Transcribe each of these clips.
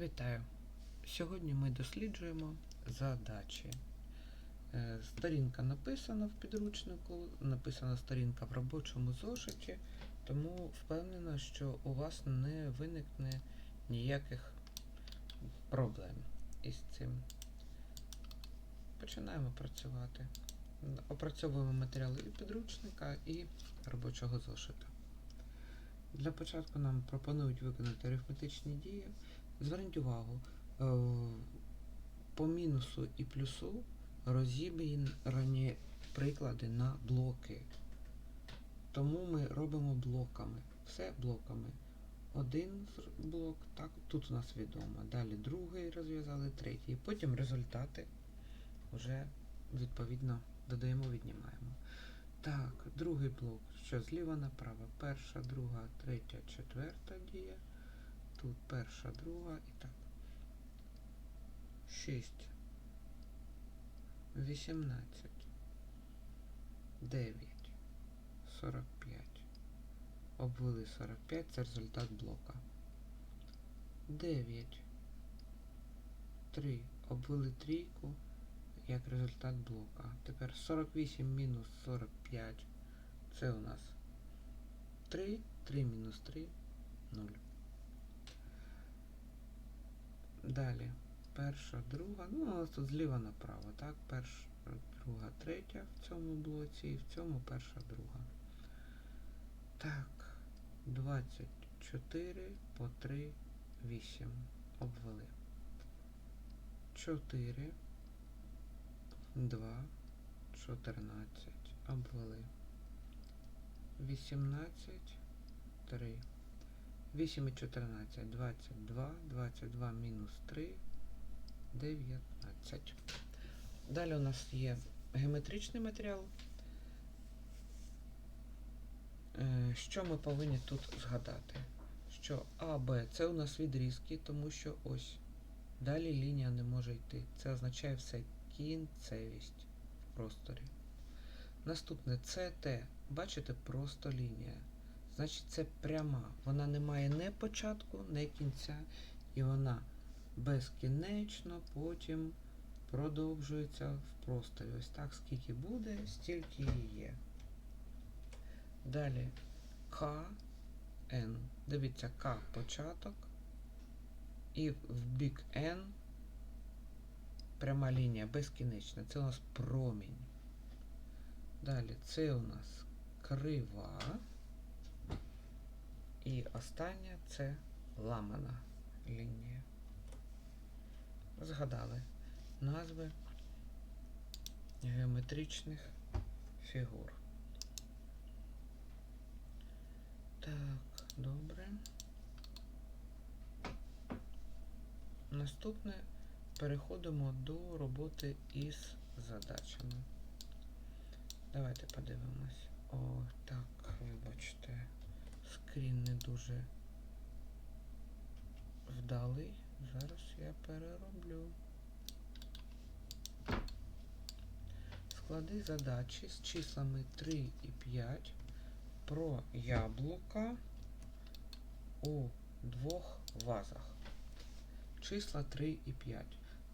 Вітаю! Сьогодні ми досліджуємо задачі. Е, Сторінка написана в підручнику, написана сторінка в робочому зошиті, тому впевнена, що у вас не виникне ніяких проблем із цим. Починаємо працювати. Опрацьовуємо матеріали і підручника, і робочого зошита. Для початку нам пропонують виконати арифметичні дії. Зверніть увагу, е, по мінусу і плюсу розібрані приклади на блоки. Тому ми робимо блоками. Все блоками. Один блок, так, тут у нас відомо. Далі другий розв'язали, третій. Потім результати вже відповідно додаємо, віднімаємо. Так, другий блок, що зліва направо. Перша, друга, третя, четверта дія. Тут перша, друга і так. 6. 18. 9. 45. Обвели 45, це результат блока. 9. 3. Обвели трійку як результат блока. Тепер 48 мінус 45. Це у нас 3. 3 мінус 3. 0. Далі. Перша, друга. Ну, тут зліва направо, так? Перша, друга, третя в цьому блоці і в цьому перша, друга. Так. 24 по 3, 8. Обвели. 4, 2, 14. Обвели. 18, 3. 8 і 14, 22, 22 мінус 3, 19. Далі у нас є геометричний матеріал. Е, Що ми повинні тут згадати? Що А, Б це у нас відрізки, тому що ось далі лінія не може йти. Це означає все кінцевість в просторі. Наступне СТ. Бачите, просто лінія. Значить, це пряма. Вона не має не початку, не кінця, і вона безкінечно потім продовжується в просторі. Ось так, скільки буде, стільки і є. Далі К, Н. Дивіться, К початок. І в бік N пряма лінія безкінечна. Це у нас промінь. Далі це у нас крива. І остання це ламана лінія. Згадали назви геометричних фігур. Так, добре. Наступне переходимо до роботи із задачами. Давайте подивимось. О, так, вибачте скрін не дуже вдалий. Зараз я перероблю. Склади задачі з числами 3 і 5 про яблука у двох вазах. Числа 3 і 5.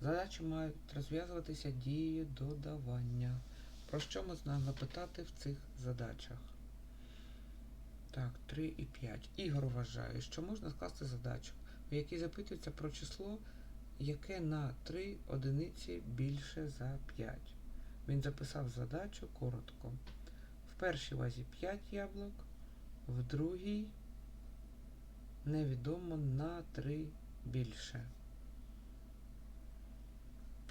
Задачі мають розв'язуватися дією додавання. Про що можна запитати в цих задачах? Так, 3 і 5. Ігор вважає, що можна скласти задачу, в якій запитується про число, яке на 3 одиниці більше за 5. Він записав задачу коротко. В першій вазі 5 яблук, в другій невідомо на 3 більше.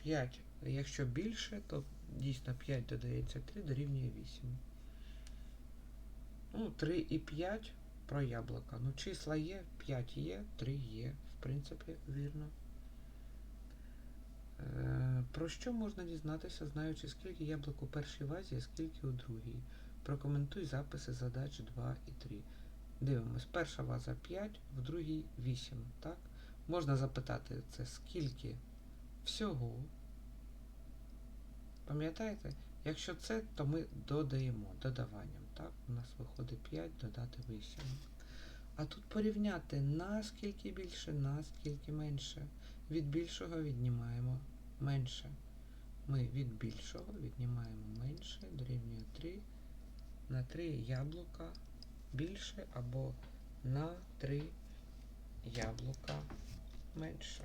5. Якщо більше, то дійсно 5 додається 3 дорівнює 8. Ну, 3 і 5 про яблука. Ну, числа є, 5 є, 3 є. В принципі, вірно. Е, про що можна дізнатися, знаючи, скільки яблук у першій вазі, а скільки у другій? Прокоментуй записи задач 2 і 3. Дивимось, перша ваза 5, в другій 8. Так? Можна запитати це скільки всього. Пам'ятаєте? Якщо це, то ми додаємо додаванням. Так, у нас виходить 5 додати 8. А тут порівняти наскільки більше, наскільки менше. Від більшого віднімаємо менше. Ми від більшого віднімаємо менше, дорівнює 3 на 3 яблука більше або на 3 яблука менше.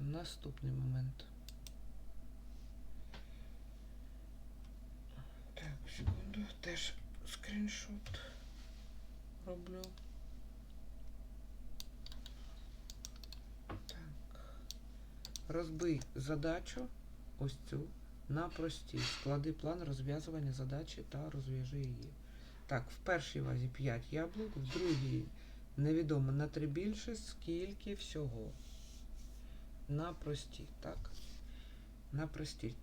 Наступний момент. Так, секунду, теж скріншот роблю. Так. Розбий задачу ось цю на прості. Склади план розв'язування задачі та розв'яжи її. Так, в першій вазі 5 яблук, в другій невідомо на 3 більше, скільки всього. На прості, так? На прості.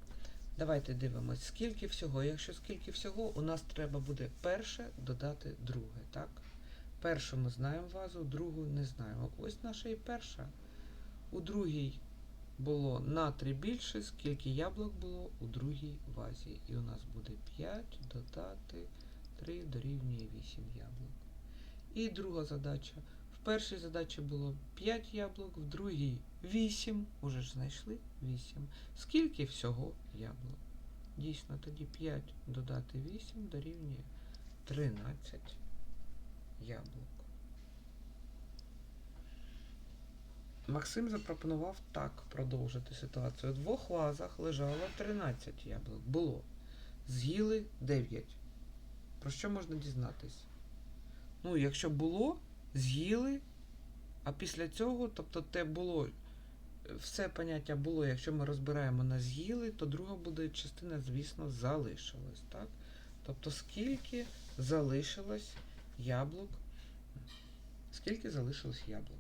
Давайте дивимось, скільки всього. Якщо скільки всього, у нас треба буде перше додати друге, так? Першу ми знаємо вазу, другу не знаємо. Ось наша і перша. У другій було на 3 більше, скільки яблук було у другій вазі. І у нас буде 5 додати 3 дорівнює 8 яблук. І друга задача. Першій задачі було 5 яблук, в другій 8. Уже ж знайшли 8. Скільки всього яблук? Дійсно, тоді 5 додати 8 дорівнює 13 яблук. Максим запропонував так продовжити ситуацію. У двох вазах лежало 13 яблук. Було. З'їли 9. Про що можна дізнатись? Ну, якщо було, з'їли, а після цього, тобто те було, все поняття було, якщо ми розбираємо на з'їли, то друга буде частина, звісно, залишилась. Так? Тобто, скільки залишилось яблук, скільки залишилось яблук?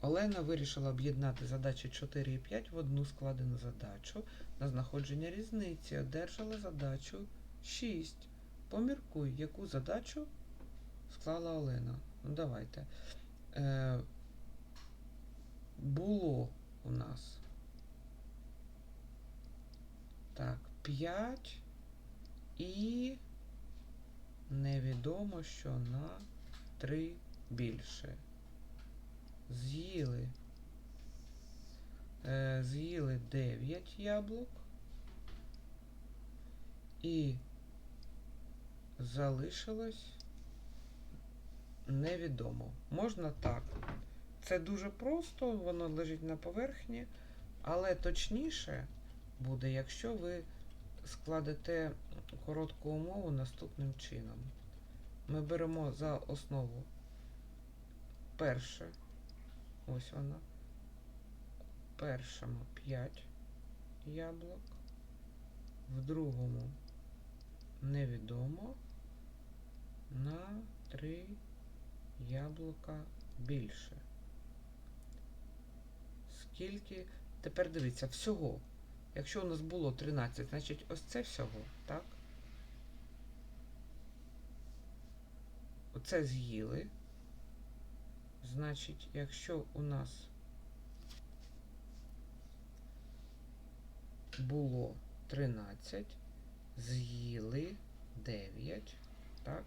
Олена вирішила об'єднати задачі 4 і 5 в одну складену задачу на знаходження різниці. Одержала задачу 6. Поміркуй, яку задачу склала Олена. Ну, давайте. Е, було у нас. Так, 5 і невідомо, що на 3 більше. З'їли. Е, з'їли 9 яблук. І залишилось невідомо. Можна так. Це дуже просто, воно лежить на поверхні, але точніше буде, якщо ви складете коротку умову наступним чином. Ми беремо за основу перше. Ось вона. Першому 5 яблук, в другому невідомо на 3 яблука більше. Скільки. Тепер дивіться, всього. Якщо у нас було 13, значить ось це всього, так? Оце з'їли. Значить, якщо у нас було 13, з'їли 9, так?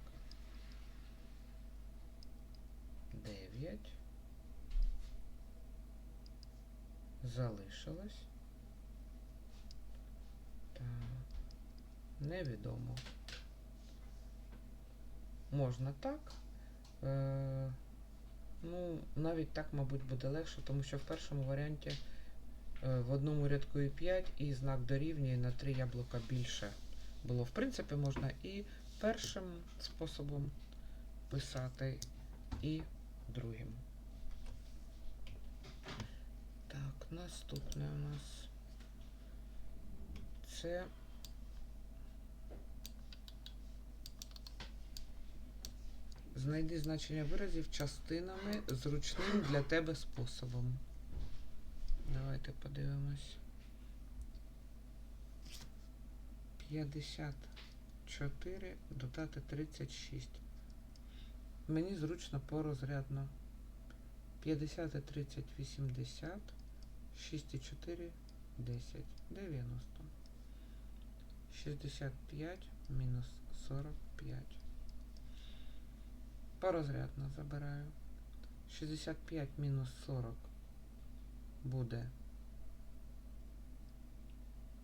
9. Залишилось. Так. Невідомо. Можна так. Е Ну, навіть так, мабуть, буде легше, тому що в першому варіанті е, в одному рядку і 5 і знак дорівнює на 3 яблука більше було. В принципі, можна і першим способом писати, і другим. Так, наступне у нас це Знайди значення виразів частинами зручним для тебе способом. Давайте подивимось. 54 додати 36. Мені зручно порозрядно. 50 і 30 80. 6 і 4 10. 90. 65 мінус 45. Порозрядно забираю. 65 мінус 40 буде.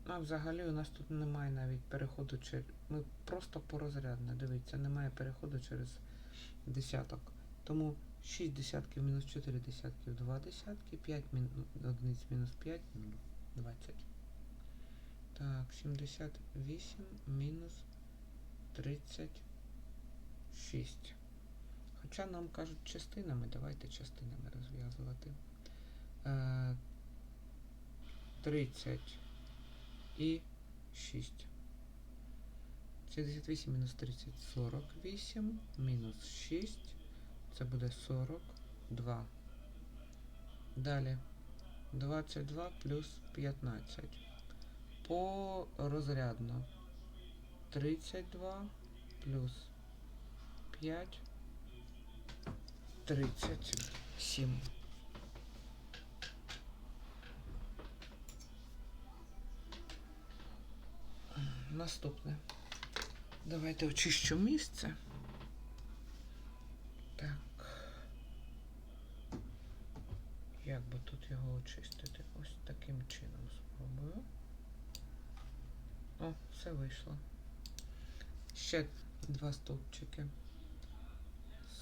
А взагалі у нас тут немає навіть переходу через. Ми просто порозрядно. Дивіться, немає переходу через десяток. Тому 6 десятків мінус 4 десятків 2 десятки, 5 мін... одиниць мінус 5, 20. Так, 78 мінус 36. Хоча нам кажуть частинами, давайте частинами розв'язувати. Е, 30 і 6. 78 мінус 30 48 мінус 6. Це буде 42. Далі 22 плюс 15. По розрядно 32 плюс 5 37. Наступне. Давайте очищу місце. Так. Як би тут його очистити? Ось таким чином спробую. О, все вийшло. Ще два стовпчики.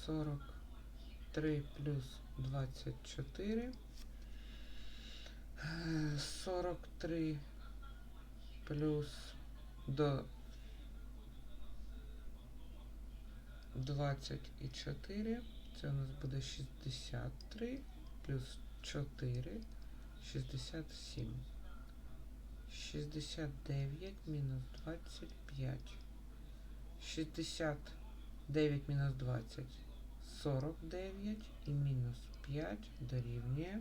43 плюс 24. Е, 43 плюс до 24. Це у нас буде 63 плюс 4, 67. 69 мінус 25. 69 мінус 20. 49 і мінус 5 дорівнює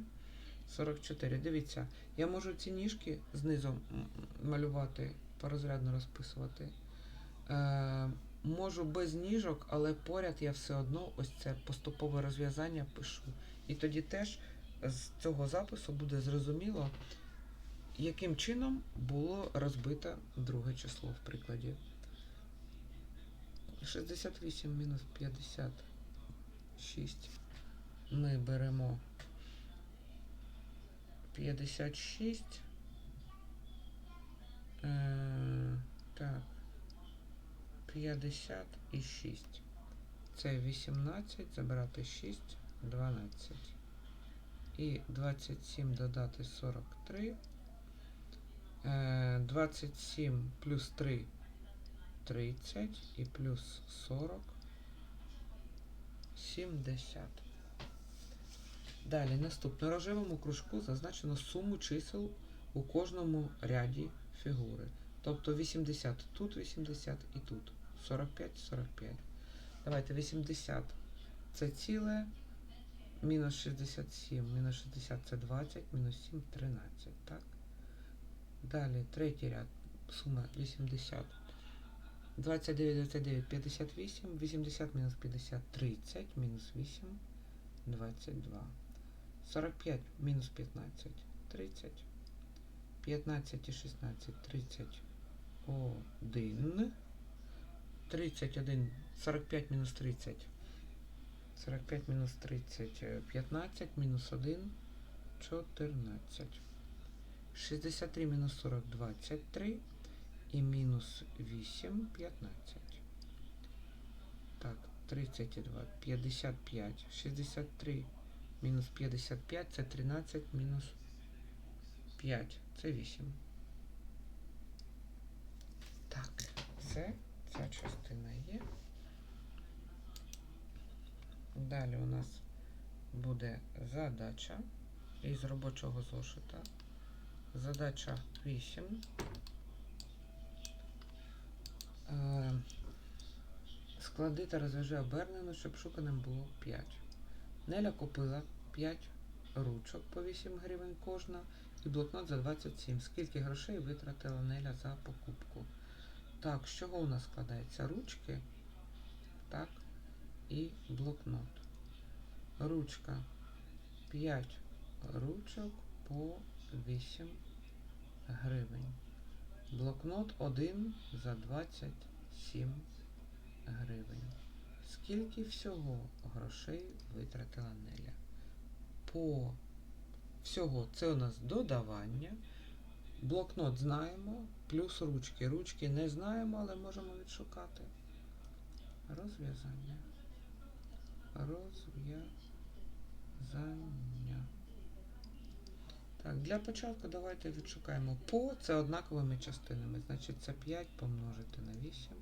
44. Дивіться, я можу ці ніжки знизу малювати, порозрядно розписувати. Можу без ніжок, але поряд я все одно ось це поступове розв'язання пишу. І тоді теж з цього запису буде зрозуміло, яким чином було розбите друге число в прикладі. 68 мінус 56. Ми беремо 56. Е, так. 56. Це 18, забирати 6, 12. І 27 додати 43. Е, 27 плюс 3 30 і плюс 40 70. Далі наступне. У рожевому кружку зазначено суму чисел у кожному ряді фігури. Тобто 80 тут 80 і тут. 45, 45. Давайте 80 це ціле. Мінус 67, мінус 60 це 20, мінус 7 13. Так? Далі третій ряд. Сума 80. 29, 29, 58, 80 мінус 50, 30, мінус 8, 22. 45 мінус 15, 30. 15 і 16, 31. 31, 45 мінус 30. 45 мінус 30, 15, мінус 1, 14. 63 мінус 40, 23. І мінус 8, 15. Так, 32, 55, 63 мінус 55 це 13 мінус 5. Це 8. Так, це ця частина є. Далі у нас буде задача із робочого зошита. Задача 8. Е, Склади та розв'яжи обернено, щоб шуканим було 5. Неля купила 5 ручок по 8 гривень кожна і блокнот за 27. Скільки грошей витратила Неля за покупку? Так, з чого у нас складається? Ручки, так, і блокнот. Ручка 5 ручок по 8 гривень. Блокнот 1 за 27 гривень. Скільки всього грошей витратила Неля? По всього це у нас додавання. Блокнот знаємо, плюс ручки. Ручки не знаємо, але можемо відшукати. Розв'язання. Розв'язання. Так, для початку давайте відшукаємо по це однаковими частинами. Значить, це 5 помножити на 8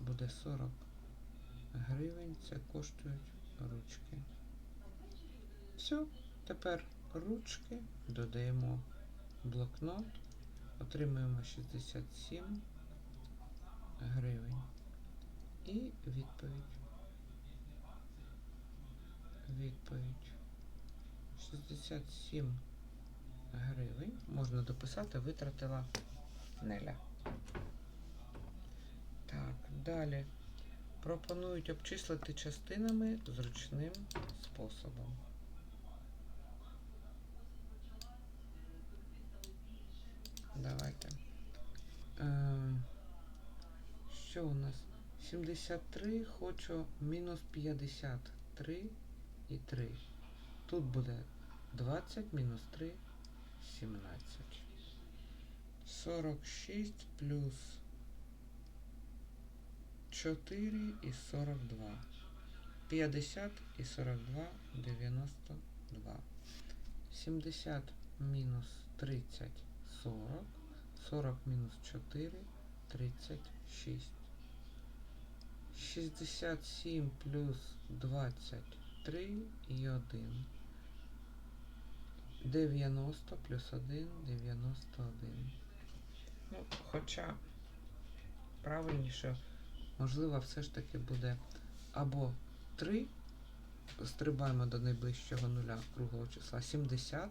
буде 40 гривень. Це коштують ручки. Все, тепер ручки додаємо блокнот, отримуємо 67 гривень. І відповідь. Відповідь. 67 гривень. Можна дописати, витратила Неля. Так, далі. Пропонують обчислити частинами зручним способом. Давайте. Е, що у нас? 73 хочу мінус 53 і 3. Тут буде 20 мінус 3 17. 46 плюс 4 і 42. 50 і 42 92. 70 мінус 30 40. 40 мінус 4 36. 67 плюс 23 і 1. 90 плюс 1 91. Ну, хоча правильніше, можливо, все ж таки буде або 3, стрибаємо до найближчого нуля круглого числа 70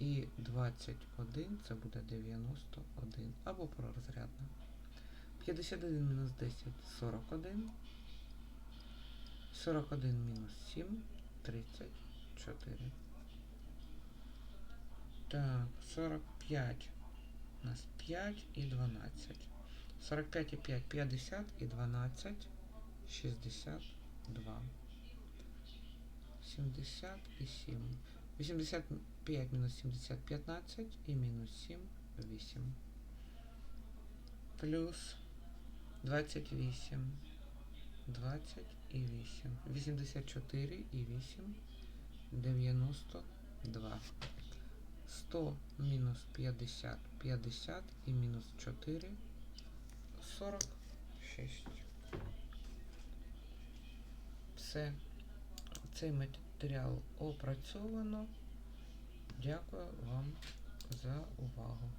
і 21 це буде 91 або пророзрядно. 51 мінус 10 41. 41 мінус 7 34. Так, 45 у нас 5 і 12. 45 і 5 50 і 12 62. 70 і 7. 85 мінус 70 15 і мінус 7 8. Плюс 28. 20 і 8. 84 і 8. 92. 100 мінус 50, 50 і мінус 4, 46. Все. Цей матеріал опрацьовано. Дякую вам за увагу.